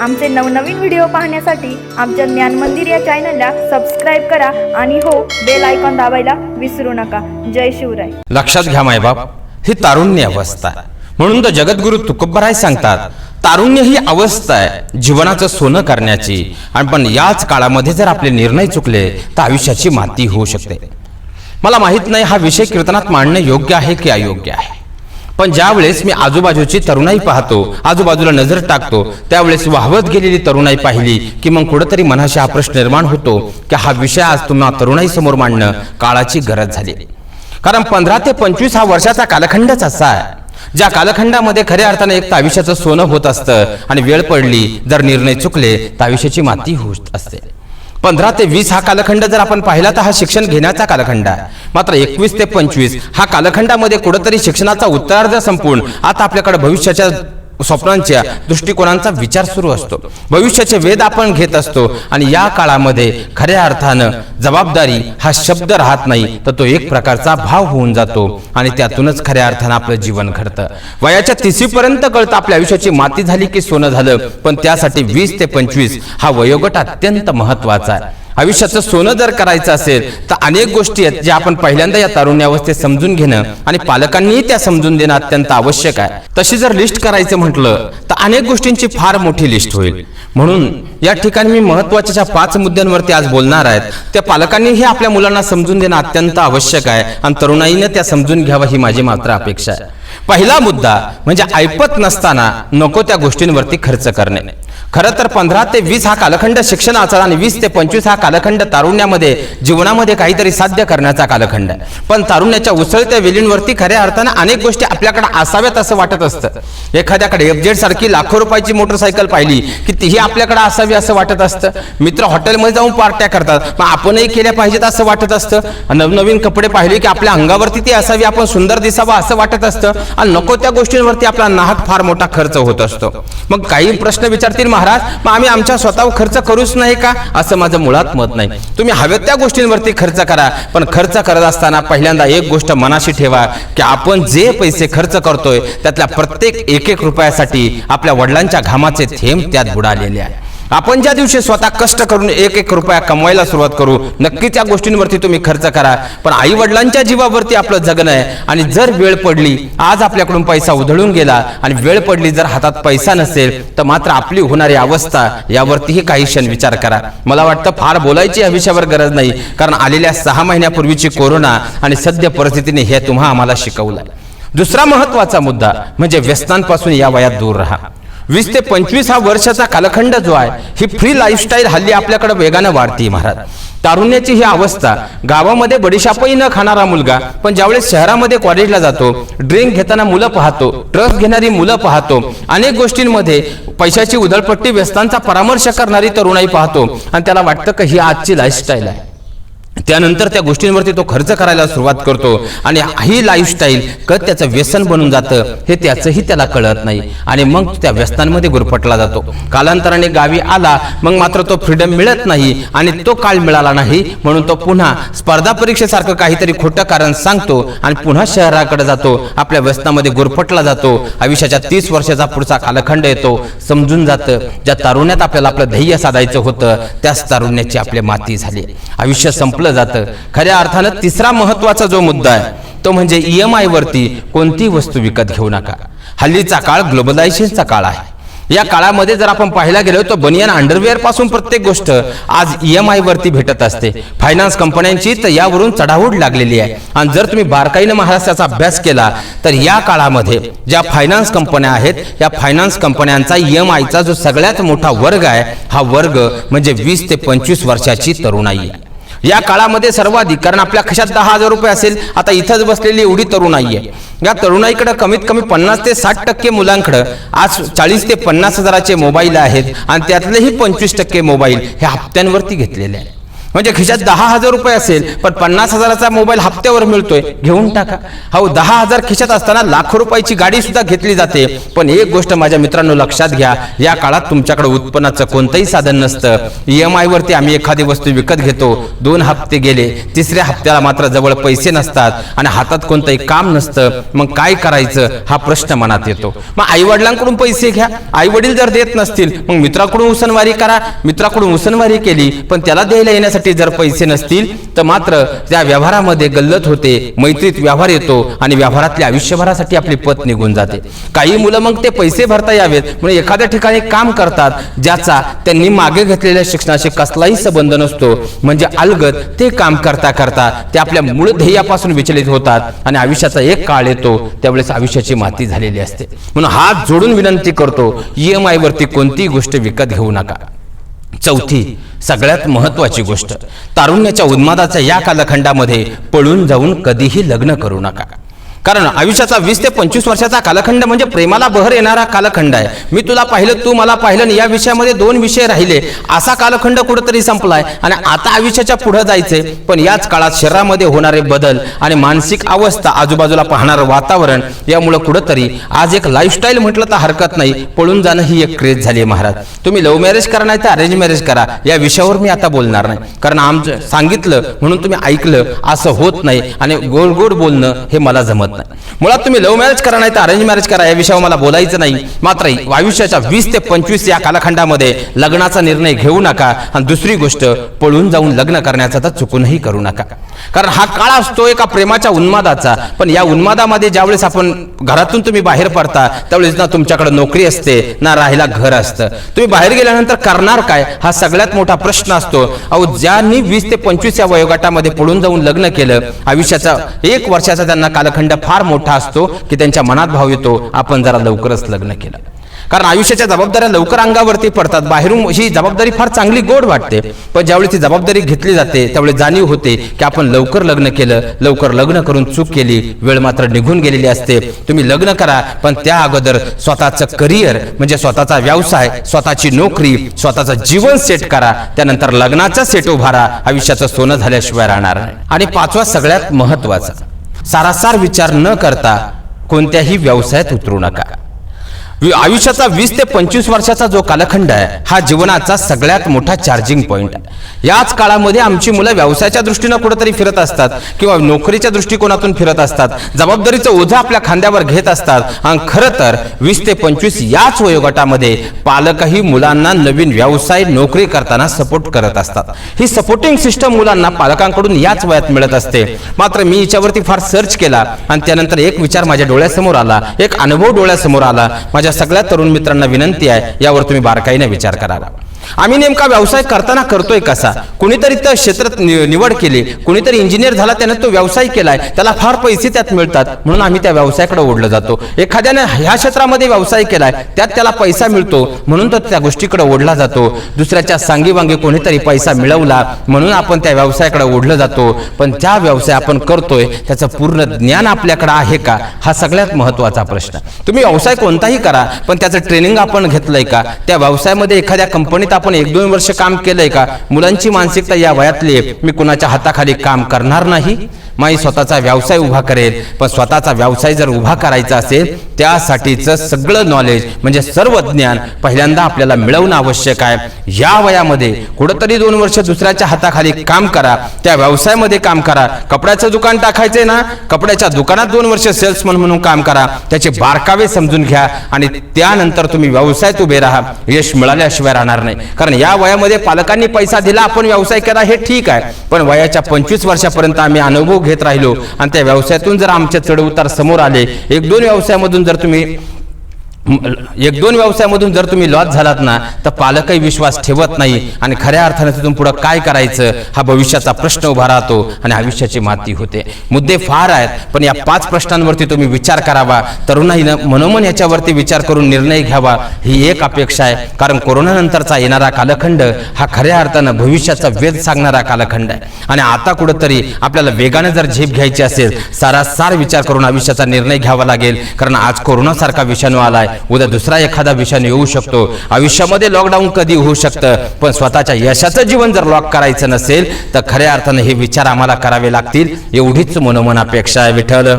आमचे नवनवीन व्हिडिओ पाहण्यासाठी आमच्या ज्ञान मंदिर या चॅनलला सबस्क्राईब करा आणि हो बेल आयकॉन दाबायला विसरू नका. जय शिवराय. लक्षात घ्या मायबाप. ही तारुण्य अवस्था म्हणून तर जगद्गुरु तुकोबराय सांगतात तारुण्य ही अवस्था आहे जीवनाचं सोनं करण्याची. आणि पण याच काळामध्ये जर आपले निर्णय चुकले तर आयुष्याची माती होऊ शकते. मला माहीत नाही हा विषय कीर्तनात मांडणं योग्य आहे की अयोग्य आहे. पण ज्यावेळेस मी आजूबाजूची तरुणाई पाहतो आजूबाजूला नजर टाकतो त्यावेळेस वाहवत गेलेली तरुणाई पाहिली की मग कुठेतरी मनाशी हा प्रश्न निर्माण होतो की हा विषय आज तुम्हाला तरुणाई समोर मांडणं काळाची गरज झाली. कारण पंधरा ते पंचवीस हा वर्षाचा कालखंडच असा आहे. ज्या कालखंडामध्ये खऱ्या अर्थाने एक तर सोनं होत असतं आणि वेळ पडली जर निर्णय चुकले तर माती होत असते. पंधरा ते वीस हा कालखंड जर आपण पाहिला तर हा शिक्षण घेण्याचा कालखंड आहे. मात्र एकवीस ते पंचवीस हा कालखंडामध्ये कुठंतरी शिक्षणाचा उत्तरार्ध संपून आता आपल्याकडे भविष्याच्या स्वप्नांच्या दृष्टिकोनांचा विचार सुरू असतो. भविष्याचे वेद आपण घेत असतो आणि या काळामध्ये खऱ्या अर्थानं जबाबदारी हा शब्द राहत नाही तर तो एक प्रकारचा भाव होऊन जातो आणि त्यातूनच खऱ्या अर्थानं आपलं जीवन घडतं. वयाच्या तिसरीपर्यंत कळतं आपल्या आयुष्याची माती झाली की सोनं झालं पण त्यासाठी वीस ते पंचवीस हा वयोगट अत्यंत महत्त्वाचा आहे. आयुष्याचं सोनं जर करायचं असेल तर अनेक गोष्टी आहेत ज्या आपण पहिल्यांदा या तारुण्यावस्थेत समजून घेणं आणि पालकांनीही त्या समजून देणं अत्यंत आवश्यक आहे. तशी जर लिस्ट करायचं म्हटलं तर अनेक गोष्टींची फार मोठी लिस्ट होईल. म्हणून या ठिकाणी मी महत्त्वाच्या ज्या पाच मुद्द्यांवरती आज बोलणार आहेत त्या पालकांनीही आपल्या मुलांना समजून देणं अत्यंत आवश्यक आहे आणि तरुणाईनं त्या समजून घ्यावं ही माझी मात्र अपेक्षा आहे. पहिला मुद्दा म्हणजे ऐपत नसताना नको त्या गोष्टींवरती खर्च करणे. खरं तर पंधरा ते वीस हा कालखंड शिक्षणाचा आणि वीस ते पंचवीस हा कालखंड तारुण्यामध्ये जीवनामध्ये काहीतरी साध्य करण्याचा कालखंड आहे. पण तारुण्याच्या उसळत्या वेलींवरती खऱ्या अर्थानं अनेक गोष्टी आपल्याकडे असाव्यात असं वाटत असतं. एखाद्याकडे एफजेड सारखी लाखो रुपयाची मोटरसायकल पाहिली की तीही आपल्याकडे असावी असं वाटत असतं. मित्र हॉटेलमध्ये जाऊन पार्ट्या करतात मग आपणही केल्या पाहिजेत असं वाटत असतं. नवनवीन कपडे पाहिले की आपल्या अंगावरती ती असावी आपण सुंदर दिसावं असं वाटत असतं. आणि नको त्या गोष्टींवरती आपला नाहक फार मोठा खर्च होत असतो. मग काही प्रश्न विचारतील महाराज मग आम्ही आमच्या स्वतःवर खर्च करूच नाही का? असं माझं मुळात मत नाही. तुम्ही हवेत त्या गोष्टींवरती खर्च करा पण खर्च करत असताना पहिल्यांदा एक गोष्ट मनाशी ठेवा की आपण जे पैसे खर्च करतोय त्यातल्या प्रत्येक एक एक रुपयासाठी आपल्या वडिलांच्या घामाचे थेंब त्यात बुडालेले आहे. आपण ज्या दिवशी स्वतः कष्ट करून एक एक रुपया कमवायला सुरुवात करू नक्की त्या गोष्टींवरती तुम्ही खर्च करा. पण आई वडिलांच्या जीवावरती आपलं जगणं आहे आणि जर वेळ पडली आज आपल्याकडून पैसा उधळून गेला आणि वेळ पडली जर हातात पैसा नसेल तर मात्र आपली होणारी अवस्था यावरतीही काही क्षण विचार करा. मला वाटतं फार बोलायची या विषयावर गरज नाही कारण आलेल्या सहा महिन्यापूर्वीची कोरोना आणि सद्य परिस्थितीने हे तुम्हा आम्हाला शिकवलं दुसरा महत्त्वाचा मुद्दा म्हणजे व्यसनांपासून या वयात दूर राहा. वीस ते पंचवीस हा वर्षाचा कालखंड जो आहे ही फ्री लाईफस्टाईल हल्ली आपल्याकडे वेगानं वाढते महाराज. तारुण्याची ही अवस्था गावामध्ये बडीशापही न खाणारा मुलगा पण ज्यावेळेस शहरामध्ये कॉलेजला जातो ड्रिंक घेताना मुलं पाहतो ड्रग्स घेणारी मुलं पाहतो अनेक गोष्टींमध्ये पैशाची उधळपट्टी व्यस्तांचा परामर्श करणारी तरुणाई पाहतो आणि त्याला वाटतं की ही आजची लाईफस्टाईल आहे. त्यानंतर त्या गोष्टींवरती तो खर्च करायला सुरुवात करतो आणि ही लाईफस्टाईल क त्याचं व्यसन बनून जातं हे त्याचंही त्याला कळत नाही. आणि मग त्या व्यसनांमध्ये गुरफटला जातो. कालांतराने गावी आला मग मात्र तो फ्रीडम मिळत नाही आणि तो काळ मिळाला नाही. म्हणून तो पुन्हा स्पर्धा परीक्षेसारखं काहीतरी खोटं कारण सांगतो आणि पुन्हा शहराकडे जातो. आपल्या व्यसनामध्ये गुरफटला जातो. आयुष्याच्या तीस वर्षाचा पुढचा कालखंड येतो. समजून जातं ज्या तारुण्यात आपल्याला आपलं ध्येय साधायचं होतं त्याच तारुण्याची आपली माती झाली. आयुष्य संपलं जातं. खऱ्या अर्थानं तिसरा महत्त्वाचा जो मुद्दा आहे तो म्हणजे ई एम वरती कोणती वस्तू विकत घेऊ नका. हल्लीचा काळ ग्लोबलायझेशनचा काळ आहे. या काळामध्ये जर आपण पाहायला गेलो तर बनियान अंडरवेअरपासून प्रत्येक गोष्ट आज ई एम आय वरती भेटत असते. फायनान्स कंपन्यांची तर यावरून चढाओढ लागलेली आहे. आणि जर तुम्ही बारकाईनं महाराष्ट्राचा अभ्यास केला तर या काळामध्ये ज्या फायनान्स कंपन्या आहेत या फायनान्स कंपन्यांचा ई एम आयचा जो सगळ्यात मोठा वर्ग आहे हा वर्ग म्हणजे वीस ते पंचवीस वर्षाची तरुणाई आहे. या काळामध्ये सर्वाधिक कारण आपल्या खशात दहा हजार रुपये असेल आता इथंच बसलेली एवढी तरुणाई आहे. या तरुणाईकडे कमीत कमी पन्नास ते साठ टक्के मुलांकडे आज चाळीस ते पन्नास हजाराचे मोबाईल आहेत आणि त्यातलेही पंचवीस टक्के मोबाईल हे हप्त्यांवरती घेतलेले आहे म्हणजे खिशात दहा हजार रुपये असेल पण पन्नास हजाराचा मोबाईल हप्त्यावर मिळतोय घेऊन टाका. हो दहा हजार खिशात असताना लाखो रुपयाची गाडी सुद्धा घेतली जाते. पण एक गोष्ट माझ्या मित्रांनो लक्षात घ्या या काळात तुमच्याकडे उत्पन्नाचं कोणतंही साधन नसतं. ई वरती आम्ही एखादी वस्तू विकत घेतो दोन हप्ते गेले तिसऱ्या हप्त्याला मात्र जवळ पैसे नसतात आणि हातात कोणतंही काम नसतं. मग काय करायचं? हा प्रश्न मनात येतो. मग आई वडिलांकडून पैसे घ्या. आई वडील जर देत नसतील मग मित्राकडून उसनवारी करा. मित्राकडून उसनवारी केली पण त्याला द्यायला येण्यासाठी जर पैसे नसतील तर मात्र त्या व्यवहारामध्ये गल्लत होते मैत्रीत व्यवहार येतो आणि व्यवहारातल्या आयुष्यभरासाठी आपली पत निघून जाते. काही मुलं मग ते पैसे भरता यावेत म्हणून एखाद्या ठिकाणी काम करतात ज्याचा त्यांनी मागे घेतलेल्या शिक्षणाशी कसलाही संबंध नसतो. म्हणजे अलगत ते काम करता करता ते आपल्या मूळ ध्येयापासून विचलित होतात आणि आयुष्याचा एक काळ येतो त्यावेळेस आयुष्याची माती झालेली असते. म्हणून हात जोडून विनंती करतो ई एम आयवरती कोणतीही गोष्ट विकत घेऊ नका. चौथी सगळ्यात महत्वाची गोष्ट तारुण्याच्या उन्मादाच्या या कालखंडामध्ये पळून जाऊन कधीही लग्न करू नका. कारण आयुष्याचा वीस ते पंचवीस वर्षाचा कालखंड म्हणजे प्रेमाला बहर येणारा कालखंड आहे. मी तुला पाहिलं तू मला पाहिलं आणि या विषयामध्ये दोन विषय राहिले. असा कालखंड कुठंतरी संपलाय आणि आता आयुष्याच्या पुढे जायचंय. पण याच काळात शरीरामध्ये होणारे बदल आणि मानसिक अवस्था आजूबाजूला पाहणारं वातावरण यामुळे कुठंतरी आज एक लाईफस्टाईल म्हटलं तर हरकत नाही. पळून जाणं ही एक क्रेज झाली आहे महाराज. तुम्ही लव्ह मॅरेज करा नाही तर अरेंज मॅरेज करा. या विषयावर मी आता बोलणार नाही. कारण आमचं सांगितलं म्हणून तुम्ही ऐकलं असं होत नाही. आणि गोड गोड बोलणं हे मला जमत नाही मुळात तुम्ही लव्ह मॅरेज करा नाही तर अरेंज मॅरेज करा या विषयावर मला बोलायचं नाही. मात्र आयुष्याच्या वीस ते पंचवीस या कालखंडामध्ये लग्नाचा निर्णय घेऊ नका आणि दुसरी गोष्ट पळून जाऊन लग्न करण्याचा तर चुकूनही करू नका. कारण हा काळ असतो एका प्रेमाच्या उन्मादाचा. पण या उन्मादामध्ये ज्यावेळेस आपण घरातून तुम्ही बाहेर पडता त्यावेळेस ना तुमच्याकडे नोकरी असते ना राहायला घर असतं. तुम्ही बाहेर गेल्यानंतर करणार काय? हा सगळ्यात मोठा प्रश्न असतो. अहो ज्यांनी वीस ते पंचवीस या वयोगटामध्ये पळून जाऊन लग्न केलं आयुष्याचा एक वर्षाचा त्यांना कालखंड फार मोठा असतो की त्यांच्या मनात भाव येतो. आपण जरा लवकरच लग्न केलं. कारण आयुष्याच्या जबाबदाऱ्या लवकर अंगावरती पडतात. बाहेरून ही जबाबदारी फार चांगली गोड वाटते. पण ज्यावेळी ती जबाबदारी घेतली जाते त्यावेळी जाणीव होते की आपण लवकर लग्न केलं. लवकर लग्न करून चूक केली. वेळ मात्र निघून गेलेली असते. तुम्ही लग्न करा पण त्या अगोदर स्वतःचं करिअर म्हणजे स्वतःचा व्यवसाय स्वतःची नोकरी स्वतःचं जीवन सेट करा. त्यानंतर लग्नाचा सेट उभारा. आयुष्याचं सोनं झाल्याशिवाय राहणार आणि पाचवा सगळ्यात महत्त्वाचा सारासार विचार न करता कोणत्याही व्यवसायात उतरू नका. आयुष्याचा वीस ते पंचवीस वर्षाचा जो कालखंड आहे हा जीवनाचा सगळ्यात मोठा चार्जिंग पॉईंट आहे. याच काळामध्ये आमची मुलं व्यवसायाच्या दृष्टीनं कुठेतरी फिरत असतात किंवा नोकरीच्या दृष्टिकोनातून फिरत असतात जबाबदारीचं ओझं आपल्या खांद्यावर घेत असतात. आणि खरं तर वीस ते पंचवीस याच वयोगटामध्ये पालकही मुलांना नवीन व्यवसाय नोकरी करताना सपोर्ट करत असतात. ही सपोर्टिंग सिस्टम मुलांना पालकांकडून याच वयात मिळत असते. मात्र मी याच्यावरती फार सर्च केला आणि त्यानंतर एक विचार माझ्या डोळ्यासमोर आला एक अनुभव डोळ्यासमोर आला. माझ्या सगळ्या तरुण मित्रांना विनंती आहे यावर तुम्ही बारकाईने विचार करावा आम्ही नेमका व्यवसाय करताना करतोय कसा? कुणीतरी त्या क्षेत्रात निवड केली कुणीतरी इंजिनियर झाला त्याने तो व्यवसाय केलाय त्याला फार पैसे त्यात मिळतात. म्हणून आम्ही त्या व्यवसायाकडे ओढलं जातो. एखाद्याने ह्या क्षेत्रामध्ये व्यवसाय केलाय त्यात त्याला पैसा मिळतो म्हणून तो त्या गोष्टीकडे ओढला जातो. दुसऱ्याच्या सांगीवांगी कोणीतरी पैसा मिळवला म्हणून आपण त्या व्यवसायाकडे ओढलं जातो. पण त्या व्यवसाय आपण करतोय त्याचं पूर्ण ज्ञान आपल्याकडे आहे का? हा सगळ्यात महत्त्वाचा प्रश्न. तुम्ही व्यवसाय कोणताही करा पण त्याचं ट्रेनिंग आपण घेतलंय का? त्या व्यवसायामध्ये एखाद्या कंपनीत आपण एक दोन वर्ष काम केलंय का? मुलांची मानसिकता या वयातली आहे, मी कुणाच्या हाताखाली काम करणार नाही? माई स्वतःचा व्यवसाय उभा करेल. पण स्वतःचा व्यवसाय जर उभा करायचा असेल त्यासाठीचं सगळं नॉलेज म्हणजे सर्व ज्ञान पहिल्यांदा आपल्याला मिळवणं आवश्यक आहे. या वयामध्ये कुठंतरी दोन वर्ष दुसऱ्याच्या हाताखाली काम करा. त्या व्यवसायामध्ये काम करा. कपड्याचं दुकान टाकायचंय ना? कपड्याच्या दुकानात दोन वर्ष सेल्समन म्हणून काम करा. त्याचे बारकावे समजून घ्या आणि त्यानंतर तुम्ही व्यवसायात उभे राहा. यश मिळाल्याशिवाय राहणार नाही. कारण या वयामध्ये पालकांनी पैसा दिला आपण व्यवसाय केला हे ठीक आहे. पण वयाच्या पंचवीस वर्षापर्यंत आम्ही अनुभव घेत राहिलो. आणि त्या व्यवसायातून जर आमचे चढउतार समोर आले एक दोन व्यवसायामधून जर तुम्ही एक दोन व्यवसायामधून जर तुम्ही लॉस झालात ना तर पालकही विश्वास ठेवत नाही आणि खऱ्या अर्थाने तिथून पुढे काय करायचं हा भविष्याचा प्रश्न उभा राहतो आणि आयुष्याची माती होते. मुद्दे फार आहेत पण या पाच प्रश्नांवरती तुम्ही विचार करावा. तरुणाईनं मनोमन याच्यावरती विचार करून निर्णय घ्यावा. ही एक अपेक्षा आहे. कारण कोरोनानंतरचा येणारा कालखंड हा खऱ्या अर्थानं भविष्याचा वेध सांगणारा कालखंड आहे. आणि आता कुठंतरी आपल्याला वेगाने जर झेप घ्यायची असेल सारासार विचार करून आयुष्याचा निर्णय घ्यावा लागेल. कारण आज कोरोनासारखा विषाणू आलाय. आहे उद्या दुसरा एखादा विषाणू येऊ शकतो. आयुष्यामध्ये लॉकडाऊन कधी होऊ शकतं? पण स्वतःच्या यशाचं जीवन जर लॉक करायचं नसेल तर खऱ्या अर्थानं हे विचार आम्हाला करावे लागतील. एवढीच मनोमन अपेक्षा आहे विठ्ठल.